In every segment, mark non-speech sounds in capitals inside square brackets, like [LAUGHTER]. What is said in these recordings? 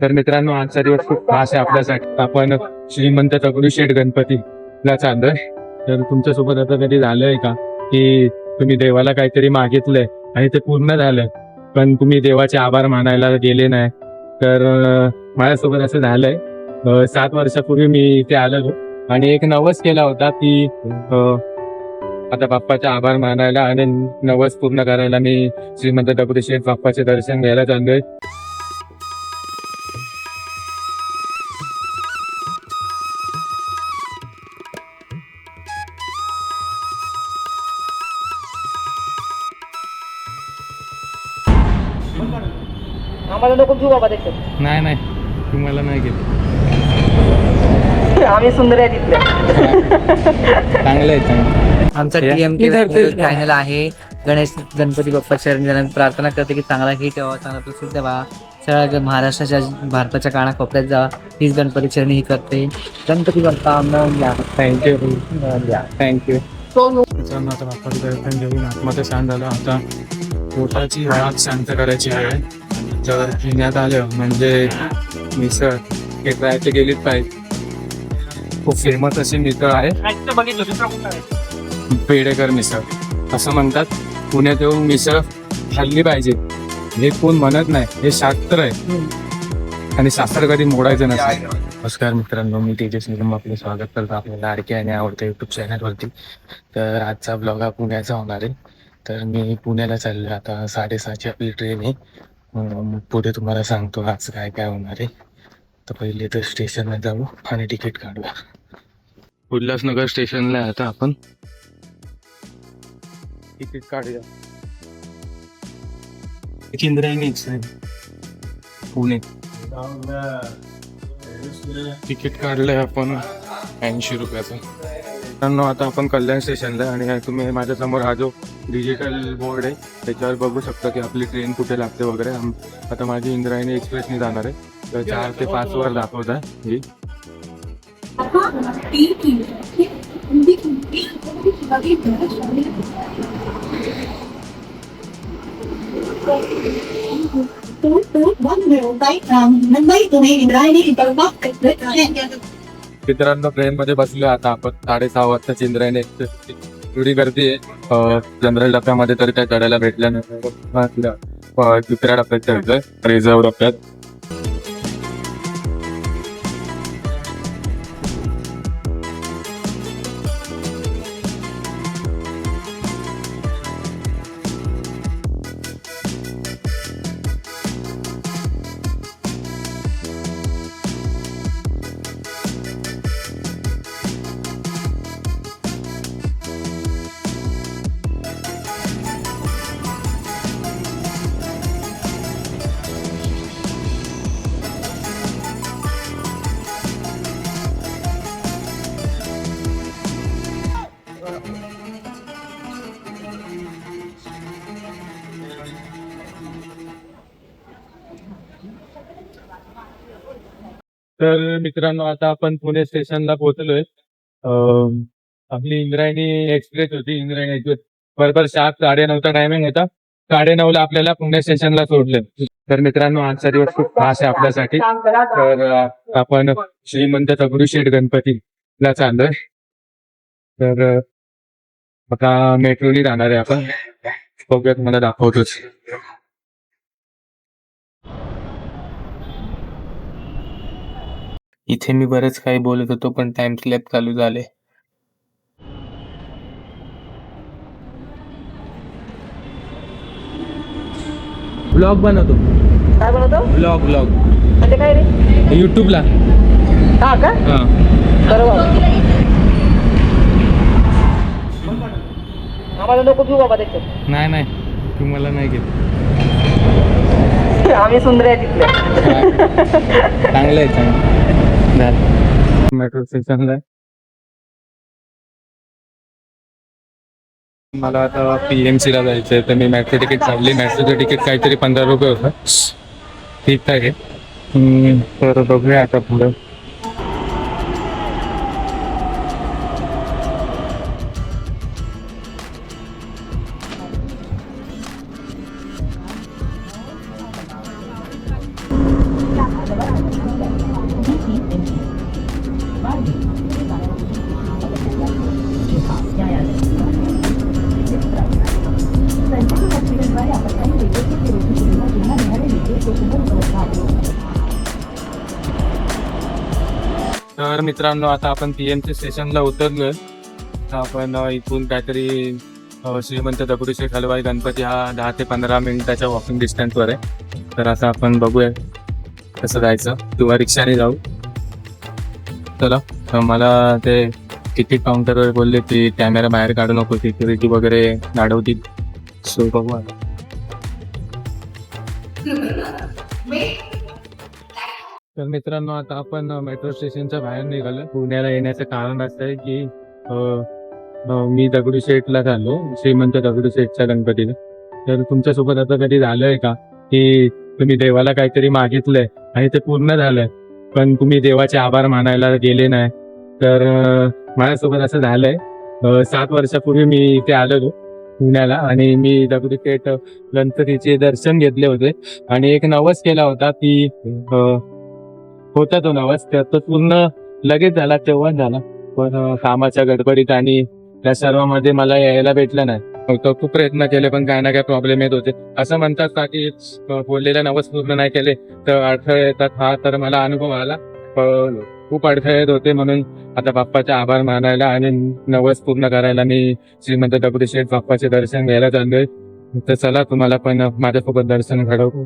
तर मित्रांनो आजचा दिवस खूप खास आहे आपल्यासाठी. आपण श्रीमंत दगडूशेठ गणपतीला चाललोय. तर तुमच्यासोबत आता कधी झालंय का? की तुम्ही देवाला काहीतरी मागितलंय आणि ते पूर्ण झालंय पण तुम्ही देवाचे आभार मानायला गेले नाही. तर माझ्यासोबत असं झालंय. सात वर्षापूर्वी मी इथे आलेलो आणि एक नवस केला होता की आता बाप्पाचे आभार मानायला आणि नवस पूर्ण करायला मी श्रीमंत दगडूशेठ बाप्पाचे दर्शन घ्यायला चाललोय. आम्हाला नको घेऊ बाबा त्याच्यात. नाही नाही. तुम्हाला नाही घेत. आम्ही सुंदर आहे तिथले. चांगलं आहे चांगलं आमचा या. इधर चॅनल आहे. गणेश गणपती बाप्पा चरण जन प्रार्थना करते की चांगला हिट व्हावा चांगला प्रसिद्ध व्हावा सगळ्या महाराष्ट्राच्या भारताच्या काना कोपऱ्यात जावा हीच गणपती चरणी ही करते. Ganpati Bappa Morya. Thank you. Thank you मित्रांनो आता बाप्पाचं दर्शन घेऊन आतमध्ये शांत झालं. आता पोटाची आग शांत करायची आहे. तर पुण्यात आलं म्हणजे मिसळ. हे ट्राय ते गेलीच पाहिजे. खूप फेमस अशी मिसळ आहे. पेडेकर मिसळ. असं म्हणतात पुण्यात येऊन मिसळ खाल्ली पाहिजे. हे कोण म्हणत नाही हे शास्त्र आहे. आणि शास्त्र कधी मोडायचं नसतं नमस्कार मित्रांनो मी तेजस निगम आपलं स्वागत करतो आपल्या लाडके आणि आवडत्या युट्यूब चॅनलवरती तर आजचा ब्लॉग हा पुण्याचा होणार आहे. तर मी पुण्याला चाललो आता साडेसहाची आपली ट्रेन आहे. पुढे तुम्हाला सांगतो आज काय काय होणार आहे. तर पहिले तर स्टेशनला जाऊ आणि तिकीट काढूया उल्हासनगर स्टेशनला आता आपण तिकीट काढूया. इंद्रायणी एक्सप्रेस पुणे. तिकीट काढलंय आपण. ऐंशी रुपयाचं. आता आपण कल्याण स्टेशनला आणि तुम्ही माझ्यासमोर हा जो डिजिटल बोर्ड आहे. त्याच्यावर बघू शकता की आपली ट्रेन कुठे लागते वगैरे. आता माझी इंद्रायणी एक्सप्रेसने जाणार आहे. तर चार ते पाच वर दाखवत आहे ही. मित्रांनो ट्रेन मध्ये बसलो आता आपण. साडेसहा वाजता इंद्रायणी एक्सप्रेस एवढी गर्दी आहे. जनरल डब्यामध्ये तरी काय चढायला भेटल्यानंतर अं, दुसऱ्या डब्यात चढतोय. रिझर्व डब्यात. तर मित्रांनो आता आपण पुणे स्टेशनला पोहोचलोय. आपली इंद्रायणी एक्सप्रेस होती इंद्रायणी एक्सप्रेस. बरोबर सात साडे नऊचा टायमिंग होता. साडे ला आपल्याला पुणे स्टेशनला सोडले. तर मित्रांनो आजचा दिवस खूप खास आहे आपल्यासाठी. तर आपण श्रीमंत दगडूशेठ गणपतीला चाललोय. तर आता मेट्रोनी जाणार आहे आपण. बघूया तुम्हाला दाखवतोच. इथे मी बरेच काही बोलत होतो पण टाइम स्लॅप चालू झाले. ब्लॉग बनवतो. काय बनवतो? ब्लॉग ब्लॉग म्हणजे काय रे? युट्यूबला हा का? हा. बरोबर आम्हाला नको घेऊ बाबा त्याच्यात. नाही नाही. तुम्हाला नाही घेत. आम्ही सुंदर आहे तिथले चांगलं आहे चांगलं. मेट्रो स्टेशनला मला आता पीएमसी ला जायचंय. तर मी मेट्रो तिकीट काढली. मेट्रोचं तिकीट काहीतरी पंधरा रुपये होतं. ठीक आहे. तर बघूया आता पुढं. मित्रांनो आता आपण पी एमच्या स्टेशनला उतरलोय. आपण इथून काहीतरी श्रीमंत दगडूशेठ हलवाई गणपती हा दहा ते पंधरा मिनिटाच्या वॉकिंग डिस्टन्सवर आहे. तर आता आपण बघूया कसं जायचं. किंवा रिक्षाने जाऊ. चला तर मला ते तिकीट काउंटरवर बोलले की कॅमेरा बाहेर काढू नको सिक्युरिटी वगैरे गाडवतील सो बघू आता. तर मित्रांनो आता आपण मेट्रो स्टेशनच्या बाहेर निघालो. पुण्याला येण्याचं कारण असं आहे की मी दगडूशेठला झालो श्रीमंत दगडूशेठच्या गणपतीला. तर तुमच्यासोबत आता कधी झालंय का? की तुम्ही देवाला काहीतरी मागितलंय आणि ते पूर्ण झालंय पण तुम्ही देवाचे आभार मानायला गेले नाही. तर माझ्यासोबत असं झालंय. सात वर्षापूर्वी मी इथे आलेलो पुण्याला आणि मी दगडूशेठ गणपतीचे दर्शन घेतले होते. आणि एक नवस केला होता की होता तो नवस त्यात तो पूर्ण लगेच झाला तेव्हा झाला. पण कामाच्या गडबडीत आणि त्या सर्वांमध्ये मला यायला भेटलं नाही. मग तो खूप प्रयत्न केले पण काही ना काही प्रॉब्लेम येत होते. असं म्हणतात का की बोललेल्या नवस पूर्ण नाही केले तर अडथळे येतात. हा तर मला अनुभव आला. पण खूप अडथळे येत होते म्हणून आता बाप्पाचे आभार मानायला आणि नवस पूर्ण करायला मी श्रीमंत दगडूशेठ बाप्पाचे दर्शन घ्यायला चाललोय. तर चला तुम्हाला पण माझ्यासोबत दर्शन घडवू.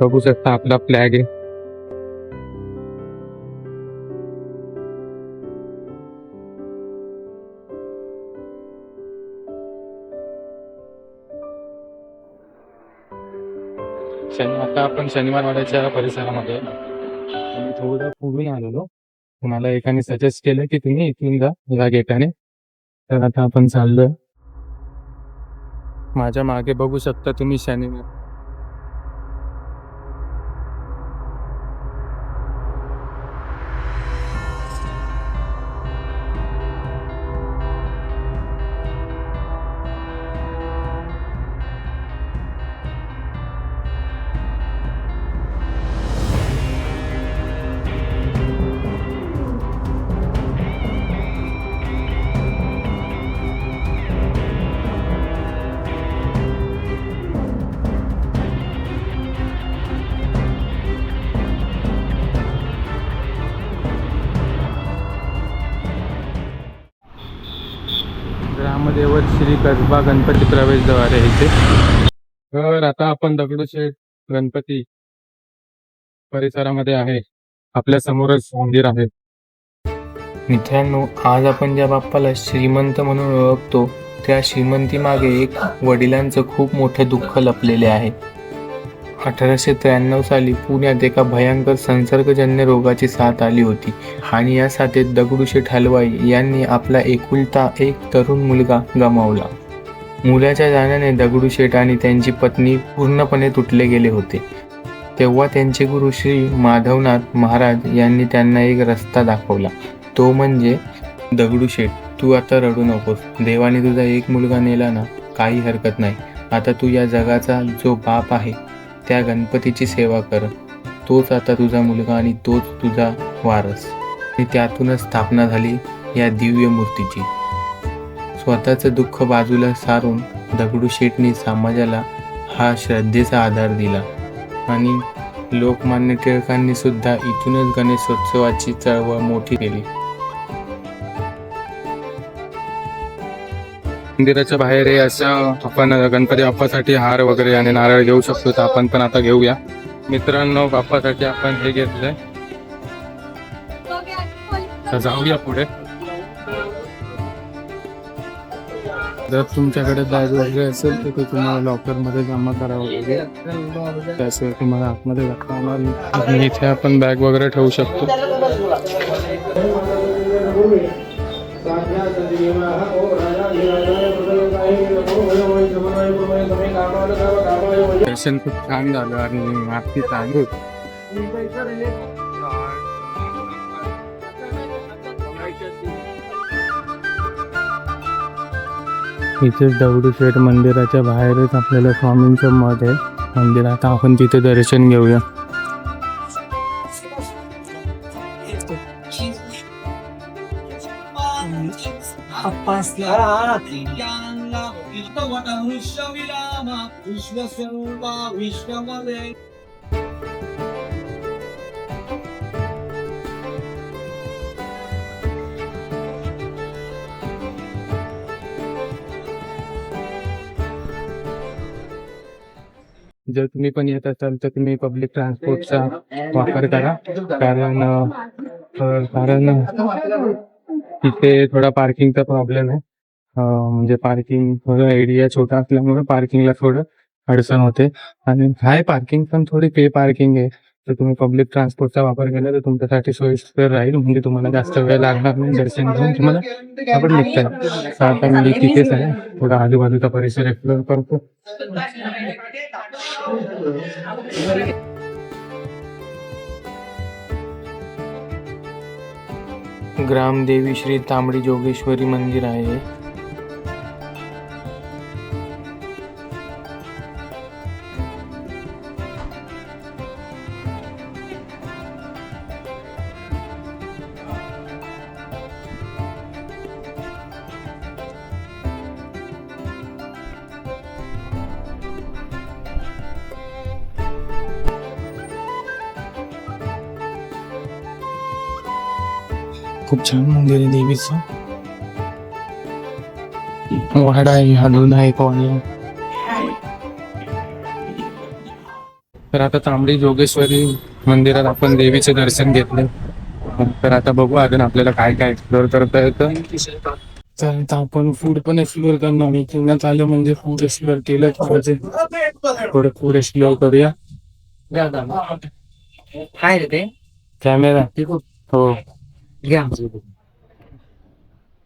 बघू शकता आपला फ्लॅग आहे. शनि आता आपण शनिवारवाड्याच्या परिसरामध्ये. थोडं पुढे आलेलो. मला एकाने सजेस्ट केलं की तुम्ही इथून जा या गेटाने. तर आता आपण चाललोय. माझ्या मागे बघू शकता तुम्ही शनिवार. ग्रामदेवत श्री कसबा गणपती प्रवेशद्वार आहे इथे. तर आता आपण दगडूशेठ गणपती परिसरामध्ये आहे. आपल्या समोरच मंदिर आहे. मित्रांनो आज आपण ज्या बाप्पाला श्रीमंत म्हणून ओळखतो त्या श्रीमंती मागे एक वडिलांचं खूप मोठं दुःख लपलेले आहे. अठराशे त्र्याण्णव साली पुण्यात एका भयंकर संसर्गजन्य रोगाची साथ आली होती. आणि या साथीत दगडूशेठ हलवाई यांनी आपला एकुलता एक तरुण मुलगा गमावला. मुलाच्या जाण्याने दगडूशेठ आणि त्यांची पत्नी पूर्णपणे तुटले गेले होते. तेव्हा त्यांचे गुरु श्री माधवनाथ महाराज यांनी त्यांना एक रस्ता दाखवला. तो म्हणजे दगडूशेठ तू आता रडू नकोस. देवाने तुझा एक मुलगा नेला ना काही हरकत नाही. आता तू या जगाचा जो बाप आहे त्या गणपतीची सेवा कर. तोच आता तुझा मुलगा आणि तोच तुझा वारस. आणि त्यातूनच स्थापना झाली या दिव्य मूर्तीची. स्वतःचं दुःख बाजूला सारून दगडूशेठने समाजाला हा श्रद्धेचा आधार दिला. आणि लोकमान्य टिळकांनी सुद्धा इथूनच गणेशोत्सवाची चळवळ मोठी केली. मंदिराच्या बाहेर हे असं आपण गणपती बाप्पासाठी हार वगैरे आणि नारळ घेऊ शकतो तर आपण पण आता घेऊया. मित्रांनो बाप्पासाठी आपण हे घेतलंय. तर जाऊया पुढे. जर तुमच्याकडे बॅग वगैरे असेल तर ते तुम्हाला लॉकरमध्ये जमा करावं लागेल. त्याशिवाय तुम्हाला आतमध्ये जाता येणार इथे आपण बॅग वगैरे ठेवू शकतो. दर्शन खूप छान झालं आणि आरती चालू. इथे दगडूशेठ मंदिराच्या बाहेरच आपल्याला स्वामींचं मठ आहे. मंदिरात आपण तिथे दर्शन घेऊया. जर तुम्ही पण येत असाल तर तुम्ही पब्लिक ट्रान्सपोर्टचा वापर करा. कारण कारण तिथे थोडा पार्किंगचा प्रॉब्लेम आहे. म्हणजे पार्किंग थोडं एरिया छोटा असल्यामुळे पार्किंगला थोडं अडचण होते. आणि हाय पार्किंग पण थोडी पे पार्किंग आहे. तर तुम्ही पब्लिक ट्रान्सपोर्टचा वापर केला तर तुमच्यासाठी सोयीस्कर राहील. म्हणजे तुम्हाला जास्त वेळ लागणार नाही. दर्शन घेऊन तुम्हाला आपण निघता येईल. आता मी तिथेच आहे. थोडा आजूबाजूचा परिसर एक्सप्लोर करतो. ग्रामदेवी श्री तांबडी जोगेश्वरी मंदिर आहे. खूप छान मंदिर आहे देवीचं वाडा आहे अजून आहे कॉलनी तर आता तांबडी जोगेश्वरी मंदिरात आपण देवीचे दर्शन घेतले. तर आता बघू अजून आपल्याला काय काय एक्सप्लोर करता येतं. तर आपण फूड पण एक्सप्लोर करणार मी पुण्यात आलं म्हणजे फूड एक्सप्लोर केलं पाहिजे थोडं फूड एक्सप्लोर करूया. काय रे ते. कॅमेरा हो. घ्या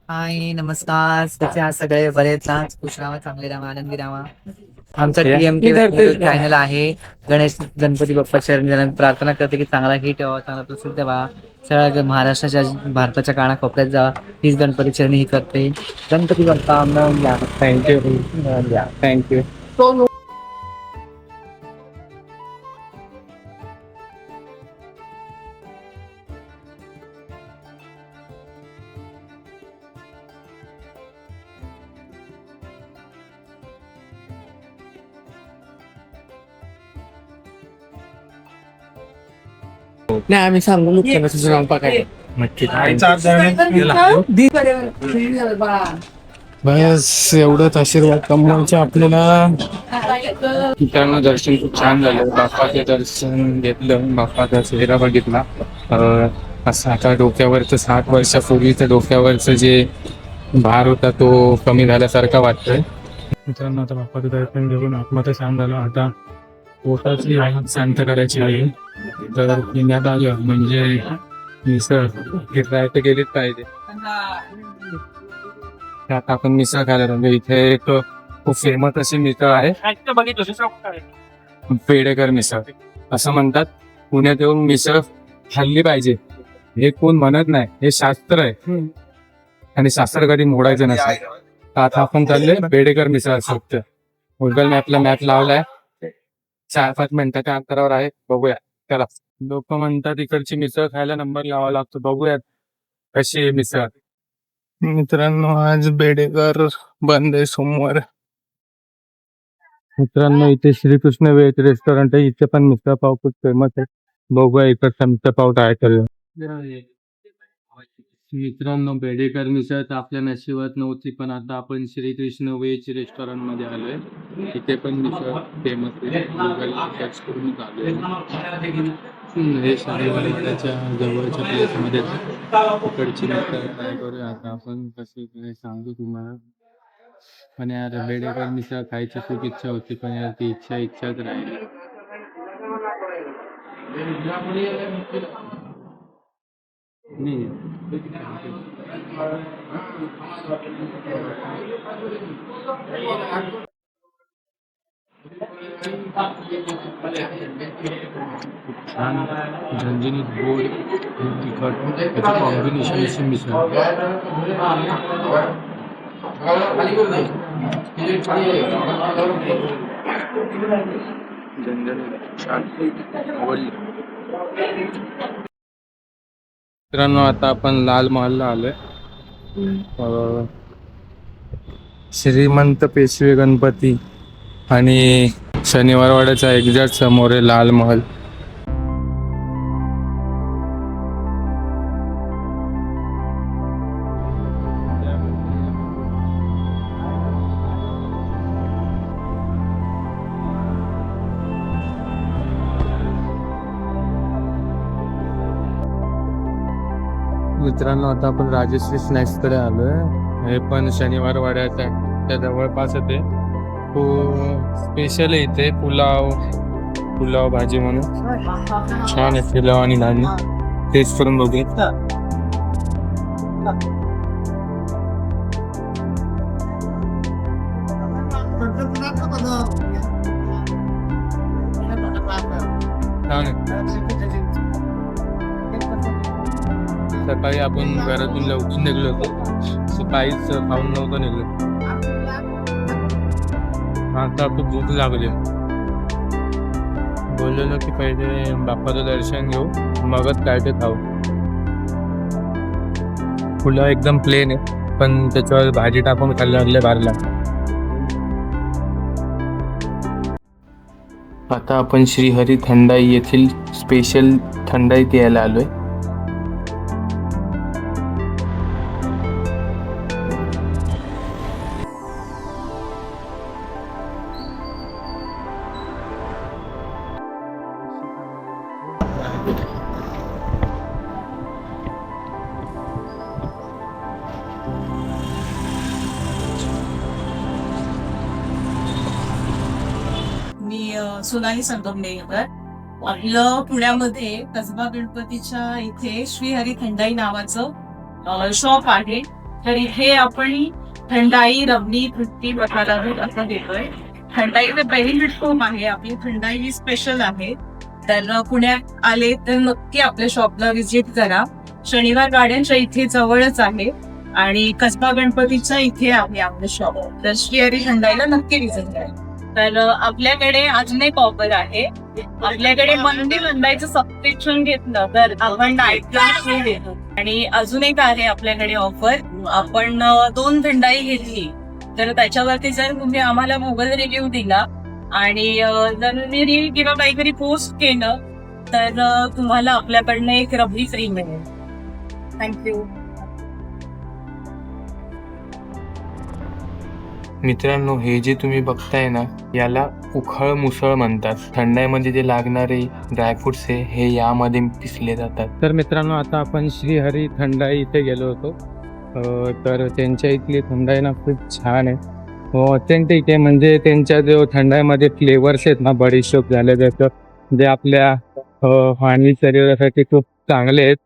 हाय नमस्कार. कसे आहात सगळे? बरेच ना? खुश राहा चांगले राहा आनंदी राहा. आमचा टीएम धरते. चॅनल आहे. गणेश गणपती बाप्पा चरणी त्यांना प्रार्थना करते की चांगला हिट व्हावा चांगला प्रसिद्ध व्हा. सगळ्या महाराष्ट्राच्या भारताच्या काना कोपऱ्यात जावा हीच गणपती चरणी ही करते. गणपती बाप्पा. थँक्यू थँक्यू नाही आम्ही सांगू मुख्यमंत्री स्वयंपाक आहे नक्की बस एवढंच आशीर्वाद कमवायचे आपल्याला मित्रांनो दर्शन खूप छान झालं बाप्पाचे दर्शन घेतलं बाप्पाचा चेहरा बघितला असं आता डोक्यावरचं साठ वर्षापूर्वीचं डोक्यावरचं जे भार होता तो कमी झाल्यासारखा वाटतोय मित्रांनो आता बाप्पाचं दर्शन घेऊन आत्महत्या छान झालं आता पोटाची आग शांत करायची आहे. तर पुण्यात म्हणजे मिसळ तर गेलीच पाहिजे. त्यात आपण मिसळ खायला म्हणजे इथे एक खूप फेमस अशी मिसळ आहे. पेडेकर मिसळ. असं म्हणतात पुण्यात येऊन मिसळ खाल्ली पाहिजे. हे कोण म्हणत नाही. हे शास्त्र आहे. आणि शास्त्र कधी मोडायचं नसतं. आता आपण चाललोय पेडेकर मिसळ फक्त गुगल मॅपला मॅप लावलाय. चार पाच मिनिटाच्या अंतरावर आहे. बघूया. चला. लोक म्हणतात इकडची मिसळ खायला नंबर लावा लागतो. बघूयात कशी आहे मिसळ. मित्रांनो आज बेडेकर बंद आहे सोमवार. मित्रांनो इथे श्रीकृष्ण वेज रेस्टॉरंट आहे. इथे पण मिसळ पाव खूप फेमस आहे बघूया इकडचा मिसळ पाव ट्राय करूया मित्रांनो बेडेकर मिसळ तर आपल्या नशिबात नव्हती पण आता आपण श्रीकृष्ण वेज रेस्टॉरंटमध्ये आलोय. तिथे पण मिसळ फेमस आहे. करून हे त्याच्या जवळच्या प्लेस मध्ये इकडची मिसळ करूया. आता आपण कसे काय सांगू तुम्हाला? पण यार बेडेकर मिसळ खायची खूप इच्छा होती पण यार ती इच्छा इच्छाच राहिली. नाही छान झणझणीत गोड आणि तिखट त्याचं कॉम्बिनेशन असे मिसळ झणझणीत छान आवडली मित्रांनो आता आपण लाल महालला आलोय. श्रीमंत पेशवे गणपती आणि शनिवारवाड्याचा एक्झॅक्ट समोर आहे लाल महल. मित्रांनो आता आपण राजश्री स्नॅक्सकडे आलोय. हे पण शनिवार वाड्याच्या त्या जवळपास येते. हो, स्पेशल आहे इथे पुलाव. पुलाव भाजी म्हणून. छान आहे पुलाव आणि भाजी. टेस्ट करून बघूया. सकाळी आपण घरातून लवकर निघलो होतो. सकाळीच खाऊन नव्हतं निघलो. आता खूप भूक लागली. बोललेलो की पहिले बाप्पाचं दर्शन घेऊ मगच काय ते खाऊ. फुलं एकदम प्लेन आहे पण त्याच्यावर भाजी टाकून खाल्लं लागले बारला. आता आपण श्रीहरी थंडाई येथील स्पेशल थंडाईत यायला आलो आलोय. मी सोनाली संगमनेरकर आपलं पुण्यामध्ये कसबा गणपतीच्या इथे श्रीहरी थंडाई नावाचं शॉप आहे. तर इथे आपण थंडाई रवनी तृप्ती प्रकार असं देतोय. थंडाईचे पहिली खूप आहे आपली. थंडाई ही स्पेशल आहे. तर पुण्यात आले तर नक्की आपल्या शॉपला व्हिजिट करा. शनिवार गाड्यांच्या इथे जवळच आहे आणि कसबा गणपतीच्या इथे आहे आपलं शॉप तर श्रीहरी थंडाईला नक्की व्हिजिट करा. तर आपल्याकडे अजून एक ऑफर आहे. आपल्याकडे मंदिर थंडाईचं सबस्क्रिप्शन घेतलं तर आपण नाईट फ्री देतो आणि अजून एक आहे आपल्याकडे ऑफर आपण दोन थंडाई घेतली. तर त्याच्यावरती जर तुम्ही आम्हाला मोबाईल रिव्ह्यू दिला आणि जर रील किंवा काहीतरी पोस्ट केलं तर तुम्हाला आपल्याकडनं एक रबडी फ्री मिळेल. थँक्यू मित्रांनो हे जे तुम्ही बघताय ना याला उखळ मुसळ म्हणतात. थंडाईमध्ये जे लागणारे ड्रायफ्रुट्स आहे हे यामध्ये पिसले जातात. तर मित्रांनो आता आपण श्रीहरी थंडाई इथे गेलो होतो. तर त्यांच्या इथली थंडाई ना खूप छान आहे. हो, ऑथेंटिक आहे. म्हणजे त्यांच्या जो थंडाईमध्ये फ्लेवर्स आहेत ना बडीशोप झाले त्याचं जे आपल्या मानवी शरीरासाठी खूप चांगले आहेत.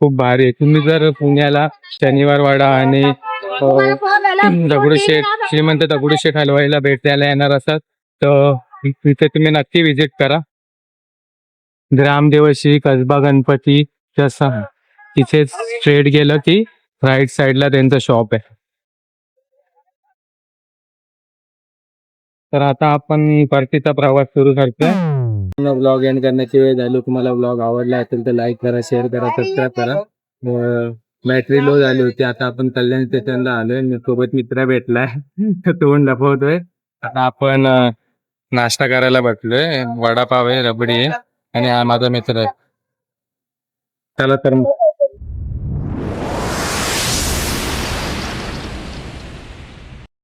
खूप भारी आहे. तुम्ही जर पुण्याला शनिवार वाडा आणि दगडूशेठ श्रीमंत दगडूशेठ हलवाईला भेट द्यायला येणार असाल तर तिथे तुम्ही नक्की व्हिजिट करा. ग्रामदेवशी कसबा गणपती जसं तिथे स्ट्रेट गेलं की राईट साईडला त्यांचं शॉप आहे. तर आता आपण परतीचा प्रवास सुरू करतोय. ब्लॉग एंड करण्याची वेळ झाली. तुम्हाला ब्लॉग आवडला असेल तर लाईक करा शेअर करा सबस्क्राईब करा. बॅटरी लो झाली होती. आता आपण कल्याण स्टेशनला आलोय. सोबत मित्र भेटलाय. [LAUGHS] तोंड लपवतोय. आता आपण नाश्ता करायला भेटलोय वडापाव आहे रबडी आहे. आणि हा माझा मित्र आहे. चला तर मग.